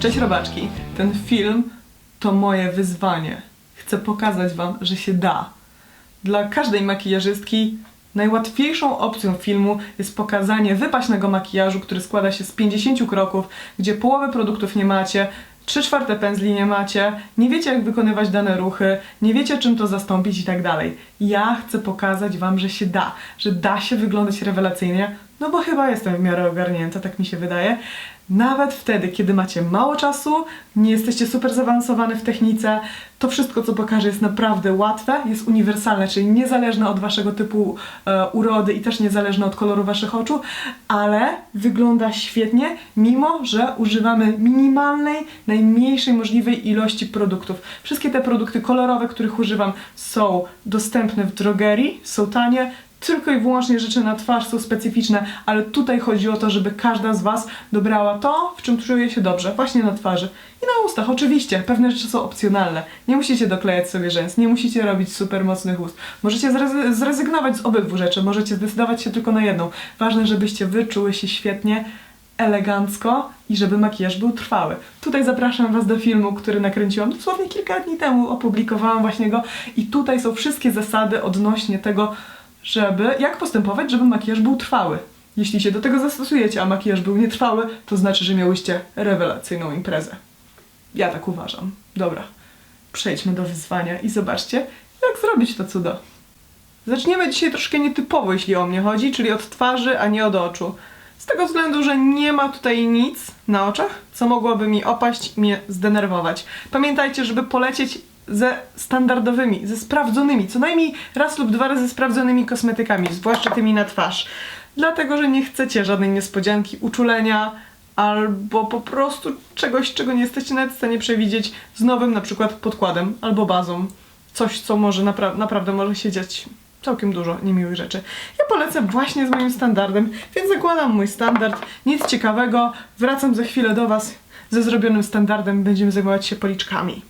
Cześć robaczki, ten film to moje wyzwanie. Chcę pokazać wam, że się da. Dla każdej makijażystki najłatwiejszą opcją filmu jest pokazanie wypaśnego makijażu, który składa się z 50 kroków, gdzie połowy produktów nie macie, 3 czwarte pędzli nie macie, nie wiecie jak wykonywać dane ruchy, nie wiecie czym to zastąpić i tak dalej. Ja chcę pokazać wam, że się da, że da się wyglądać rewelacyjnie, no bo chyba jestem w miarę ogarnięta, tak mi się wydaje. Nawet wtedy, kiedy macie mało czasu, nie jesteście super zaawansowane w technice, to wszystko, co pokażę, jest naprawdę łatwe, jest uniwersalne, czyli niezależne od waszego typu e, urody i też niezależne od koloru waszych oczu, ale wygląda świetnie, mimo że używamy minimalnej, najmniejszej możliwej ilości produktów. Wszystkie te produkty kolorowe, których używam, są dostępne w drogerii, są tanie, tylko i wyłącznie rzeczy na twarz są specyficzne, ale tutaj chodzi o to, żeby każda z Was dobrała to, w czym czuje się dobrze, właśnie na twarzy. I na ustach, oczywiście, pewne rzeczy są opcjonalne. Nie musicie doklejać sobie rzęs, nie musicie robić super mocnych ust. Możecie zrezy- zrezygnować z obydwu rzeczy, możecie zdecydować się tylko na jedną. Ważne, żebyście wyczuły się świetnie, elegancko i żeby makijaż był trwały. Tutaj zapraszam Was do filmu, który nakręciłam dosłownie kilka dni temu, opublikowałam właśnie go i tutaj są wszystkie zasady odnośnie tego, żeby, jak postępować, żeby makijaż był trwały. Jeśli się do tego zastosujecie, a makijaż był nietrwały, to znaczy, że miałyście rewelacyjną imprezę. Ja tak uważam. Dobra, przejdźmy do wyzwania i zobaczcie, jak zrobić to cudo. Zaczniemy dzisiaj troszkę nietypowo, jeśli o mnie chodzi, czyli od twarzy, a nie od oczu. Z tego względu, że nie ma tutaj nic na oczach, co mogłoby mi opaść i mnie zdenerwować. Pamiętajcie, żeby polecieć ze standardowymi, ze sprawdzonymi, co najmniej raz lub dwa razy sprawdzonymi kosmetykami, zwłaszcza tymi na twarz. Dlatego, że nie chcecie żadnej niespodzianki, uczulenia albo po prostu czegoś, czego nie jesteście nawet w stanie przewidzieć z nowym na przykład podkładem albo bazą. Coś, co może napra- naprawdę może się dziać całkiem dużo niemiłych rzeczy. Ja polecę właśnie z moim standardem, więc zakładam mój standard. Nic ciekawego. Wracam za chwilę do Was ze zrobionym standardem. Będziemy zajmować się policzkami.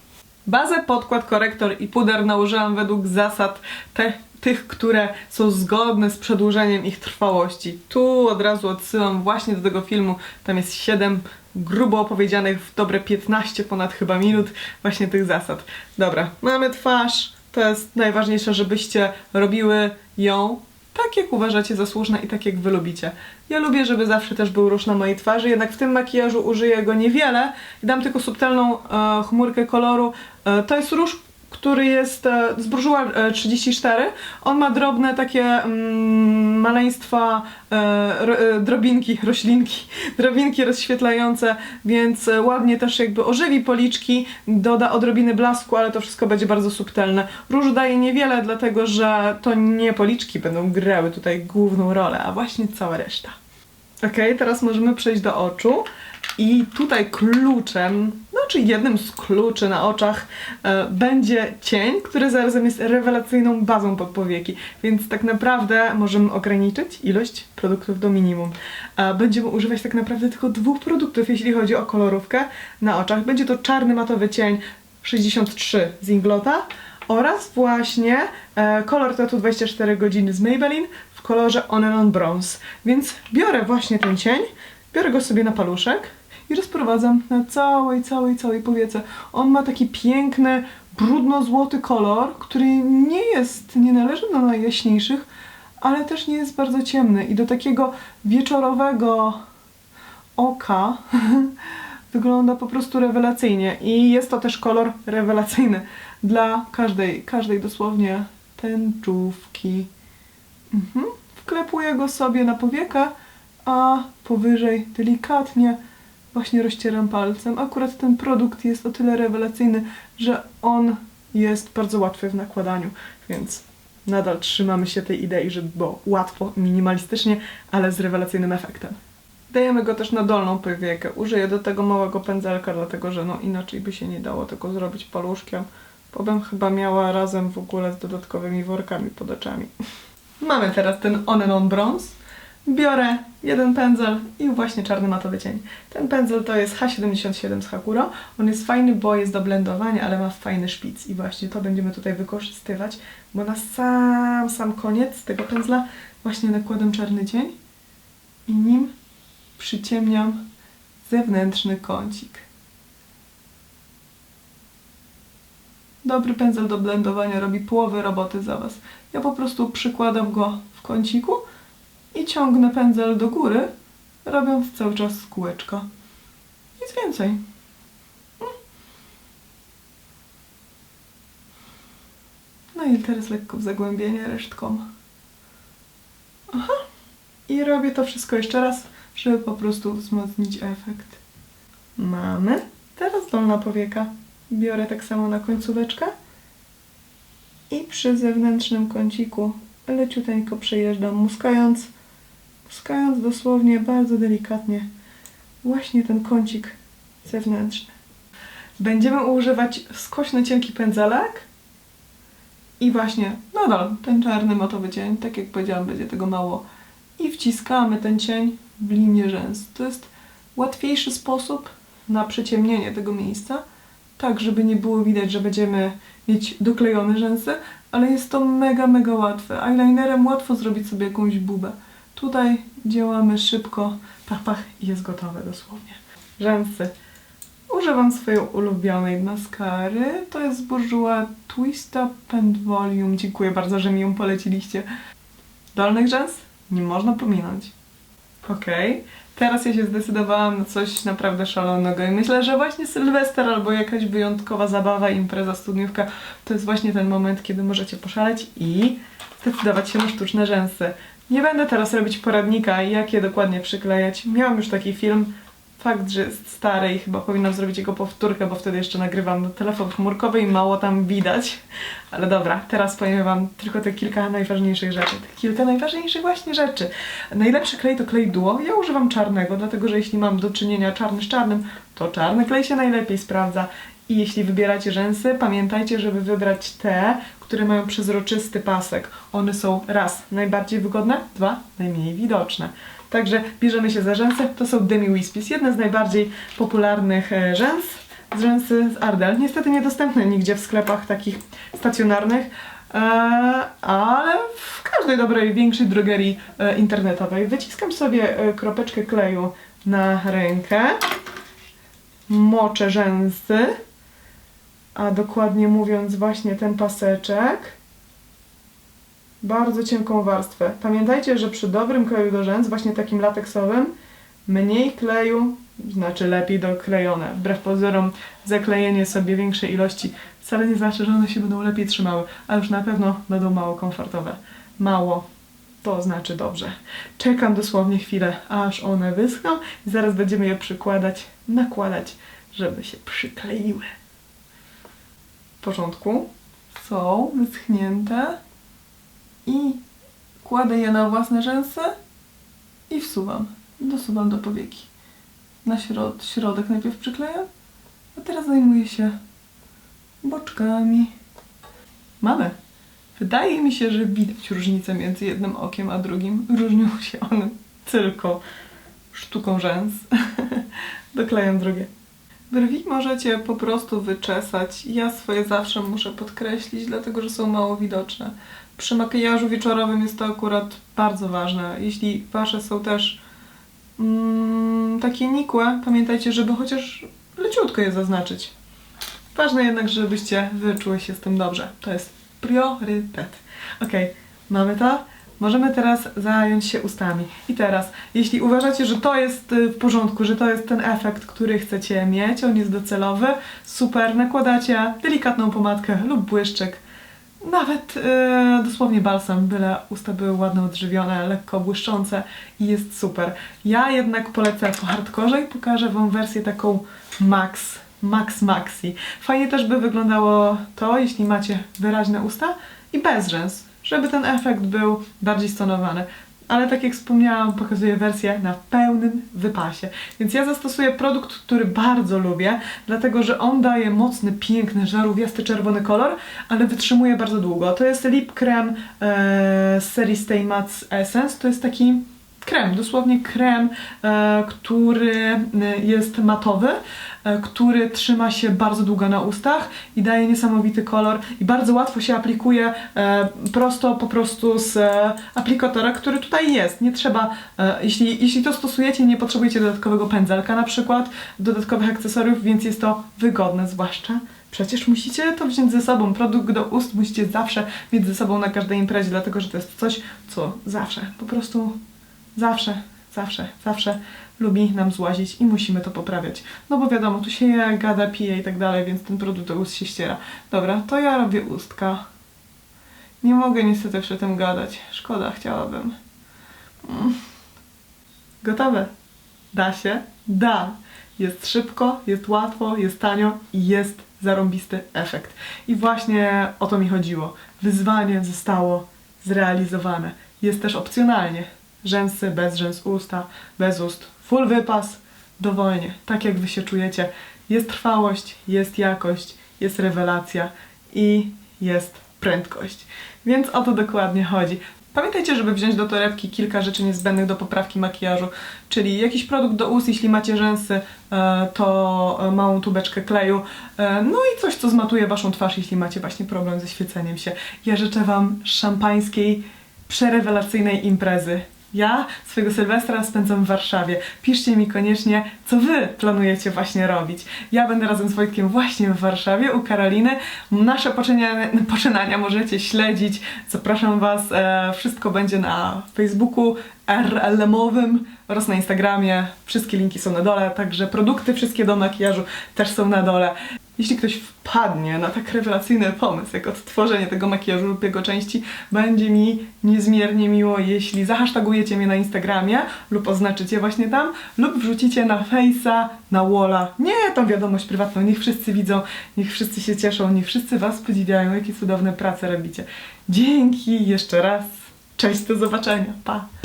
Bazę, podkład, korektor i puder nałożyłam według zasad te, tych, które są zgodne z przedłużeniem ich trwałości. Tu od razu odsyłam właśnie do tego filmu. Tam jest 7 grubo opowiedzianych w dobre 15 ponad chyba minut właśnie tych zasad. Dobra, mamy twarz. To jest najważniejsze, żebyście robiły ją tak jak uważacie za słuszne i tak jak wy lubicie. Ja lubię, żeby zawsze też był róż na mojej twarzy, jednak w tym makijażu użyję go niewiele i dam tylko subtelną e, chmurkę koloru. E, to jest róż, który jest z e, 34. On ma drobne takie mm, maleństwa, e, e, drobinki, roślinki, drobinki rozświetlające, więc e, ładnie też jakby ożywi policzki, doda odrobiny blasku, ale to wszystko będzie bardzo subtelne. Róż daje niewiele, dlatego że to nie policzki będą grały tutaj główną rolę, a właśnie cała reszta. Ok, teraz możemy przejść do oczu. I tutaj kluczem, no czy jednym z kluczy na oczach e, będzie cień, który zarazem jest rewelacyjną bazą pod powieki. Więc tak naprawdę możemy ograniczyć ilość produktów do minimum. E, będziemy używać tak naprawdę tylko dwóch produktów, jeśli chodzi o kolorówkę na oczach. Będzie to czarny matowy cień 63 z Inglota oraz właśnie e, kolor Tattoo 24 godziny z Maybelline w kolorze On and On Bronze. Więc biorę właśnie ten cień, biorę go sobie na paluszek i rozprowadzam na całej, całej, całej powiece. On ma taki piękny, brudno-złoty kolor, który nie jest, nie należy do najjaśniejszych, ale też nie jest bardzo ciemny i do takiego wieczorowego oka wygląda po prostu rewelacyjnie i jest to też kolor rewelacyjny dla każdej, każdej dosłownie tęczówki. Mhm. Wklepuję go sobie na powiekę, a powyżej delikatnie właśnie rozcieram palcem. Akurat ten produkt jest o tyle rewelacyjny, że on jest bardzo łatwy w nakładaniu, więc nadal trzymamy się tej idei, żeby było łatwo, minimalistycznie, ale z rewelacyjnym efektem. Dajemy go też na dolną powiekę. Użyję do tego małego pędzelka, dlatego że no inaczej by się nie dało tego zrobić paluszkiem. Bym chyba miała razem w ogóle z dodatkowymi workami pod oczami. Mamy teraz ten On and On Bronze biorę jeden pędzel i właśnie czarny matowy cień. Ten pędzel to jest H77 z Hakuro. On jest fajny, bo jest do blendowania, ale ma fajny szpic i właśnie to będziemy tutaj wykorzystywać, bo na sam, sam koniec tego pędzla właśnie nakładam czarny cień i nim przyciemniam zewnętrzny kącik. Dobry pędzel do blendowania robi połowę roboty za Was. Ja po prostu przykładam go w kąciku i ciągnę pędzel do góry, robiąc cały czas kółeczko. Nic więcej. Mm. No i teraz lekko w zagłębienie resztką. Aha. I robię to wszystko jeszcze raz, żeby po prostu wzmocnić efekt. Mamy. Teraz dolna powieka. Biorę tak samo na końcóweczkę i przy zewnętrznym kąciku leciuteńko przejeżdżam, muskając, muskając dosłownie bardzo delikatnie właśnie ten kącik zewnętrzny. Będziemy używać skośny cienki pędzelek i właśnie nadal ten czarny matowy cień, tak jak powiedziałam, będzie tego mało. I wciskamy ten cień w linię rzęs. To jest łatwiejszy sposób na przyciemnienie tego miejsca, tak żeby nie było widać, że będziemy mieć doklejone rzęsy, ale jest to mega, mega łatwe. Eyelinerem łatwo zrobić sobie jakąś bubę. Tutaj działamy szybko, pach, pach i jest gotowe dosłownie. Rzęsy. Używam swojej ulubionej maskary. To jest z Bourjois Twist Up and Volume. Dziękuję bardzo, że mi ją poleciliście. Dolnych rzęs nie można pominąć. Okej, teraz ja się zdecydowałam na coś naprawdę szalonego i myślę, że właśnie Sylwester albo jakaś wyjątkowa zabawa, impreza, studniówka to jest właśnie ten moment, kiedy możecie poszaleć i zdecydować się na sztuczne rzęsy. Nie będę teraz robić poradnika, jak je dokładnie przyklejać. Miałam już taki film. Fakt, że jest stary i chyba powinnam zrobić jego powtórkę, bo wtedy jeszcze nagrywam na telefon komórkowy i mało tam widać. Ale dobra, teraz powiem Wam tylko te kilka najważniejszych rzeczy. Te kilka najważniejszych właśnie rzeczy. Najlepszy klej to klej duo. Ja używam czarnego, dlatego że jeśli mam do czynienia czarny z czarnym, to czarny klej się najlepiej sprawdza. I jeśli wybieracie rzęsy, pamiętajcie, żeby wybrać te, które mają przezroczysty pasek. One są raz najbardziej wygodne, dwa najmniej widoczne. Także bierzemy się za rzęsy. To są Demi Wispies, jedne z najbardziej popularnych e, rzęs. Rzęsy z Ardell. Niestety niedostępne nigdzie w sklepach takich stacjonarnych, e, ale w każdej dobrej, większej drogerii e, internetowej. Wyciskam sobie kropeczkę kleju na rękę, moczę rzęsy, a dokładnie mówiąc właśnie ten paseczek. Bardzo cienką warstwę. Pamiętajcie, że przy dobrym kleju do rzęs, właśnie takim lateksowym, mniej kleju znaczy lepiej doklejone. Wbrew pozorom zaklejenie sobie większej ilości wcale nie znaczy, że one się będą lepiej trzymały, a już na pewno będą mało komfortowe. Mało to znaczy dobrze. Czekam dosłownie chwilę, aż one wyschną i zaraz będziemy je przykładać, nakładać, żeby się przykleiły. Porządku. Są wyschnięte i kładę je na własne rzęsy i wsuwam. Dosuwam do powieki. Na środ środek najpierw przyklejam, a teraz zajmuję się boczkami. Mamy. Wydaje mi się, że widać różnicę między jednym okiem a drugim. Różnią się one tylko sztuką rzęs. Doklejam drugie. Brwi możecie po prostu wyczesać. Ja swoje zawsze muszę podkreślić, dlatego że są mało widoczne. Przy makijażu wieczorowym jest to akurat bardzo ważne. Jeśli wasze są też mm, takie nikłe, pamiętajcie, żeby chociaż leciutko je zaznaczyć. Ważne jednak, żebyście wyczuły się z tym dobrze. To jest priorytet. Ok, mamy to. Możemy teraz zająć się ustami. I teraz, jeśli uważacie, że to jest y, w porządku, że to jest ten efekt, który chcecie mieć, on jest docelowy, super, nakładacie delikatną pomadkę lub błyszczyk, nawet y, dosłownie balsam, byle usta były ładne, odżywione, lekko błyszczące i jest super. Ja jednak polecę po hardkorze i pokażę Wam wersję taką max, max maxi. Fajnie też by wyglądało to, jeśli macie wyraźne usta i bez rzęs, żeby ten efekt był bardziej stonowany. Ale tak jak wspomniałam, pokazuję wersję na pełnym wypasie. Więc ja zastosuję produkt, który bardzo lubię, dlatego że on daje mocny, piękny, żarówiasty czerwony kolor, ale wytrzymuje bardzo długo. To jest lip krem e, z serii Stay Matte Essence. To jest taki krem, dosłownie krem, e, który e, jest matowy, e, który trzyma się bardzo długo na ustach i daje niesamowity kolor i bardzo łatwo się aplikuje prosto po prostu z aplikatora, który tutaj jest. Nie trzeba, jeśli, jeśli to stosujecie, nie potrzebujecie dodatkowego pędzelka na przykład, dodatkowych akcesoriów, więc jest to wygodne, zwłaszcza Przecież musicie to wziąć ze sobą. Produkt do ust musicie zawsze mieć ze sobą na każdej imprezie, dlatego że to jest coś, co zawsze, po prostu zawsze, zawsze, zawsze lubi nam złazić i musimy to poprawiać. No bo wiadomo, tu się je, gada, pije i tak dalej, więc ten produkt do ust się ściera. Dobra, to ja robię ustka. Nie mogę niestety przy tym gadać. Szkoda, chciałabym. Mm. Gotowe. Da się? Da. Jest szybko, jest łatwo, jest tanio i jest zarąbisty efekt. I właśnie o to mi chodziło. Wyzwanie zostało zrealizowane. Jest też opcjonalnie. Rzęsy, bez rzęs usta, bez ust, full wypas, dowolnie, tak jak wy się czujecie. Jest trwałość, jest jakość, jest rewelacja i jest prędkość. Więc o to dokładnie chodzi. Pamiętajcie, żeby wziąć do torebki kilka rzeczy niezbędnych do poprawki makijażu, czyli jakiś produkt do ust, jeśli macie rzęsy, e, to e, małą tubeczkę kleju, e, no i coś, co zmatuje waszą twarz, jeśli macie właśnie problem ze świeceniem się. Ja życzę wam szampańskiej, przerewelacyjnej imprezy. Ja swojego Sylwestra spędzam w Warszawie. Piszcie mi koniecznie, co wy planujecie właśnie robić. Ja będę razem z Wojtkiem właśnie w Warszawie u Karoliny. Nasze poczynania, poczynania możecie śledzić. Zapraszam was. E, wszystko będzie na Facebooku RLM-owym oraz na Instagramie. Wszystkie linki są na dole, także produkty wszystkie do makijażu też są na dole. Jeśli ktoś wpadnie na tak rewelacyjny pomysł, jak odtworzenie tego makijażu lub jego części, będzie mi niezmiernie miło, jeśli zahasztagujecie mnie na Instagramie lub oznaczycie właśnie tam, lub wrzucicie na Face'a, na Walla. Nie, tą wiadomość prywatną, niech wszyscy widzą, niech wszyscy się cieszą, niech wszyscy was podziwiają, jakie cudowne prace robicie. Dzięki jeszcze raz. Cześć, do zobaczenia. Pa!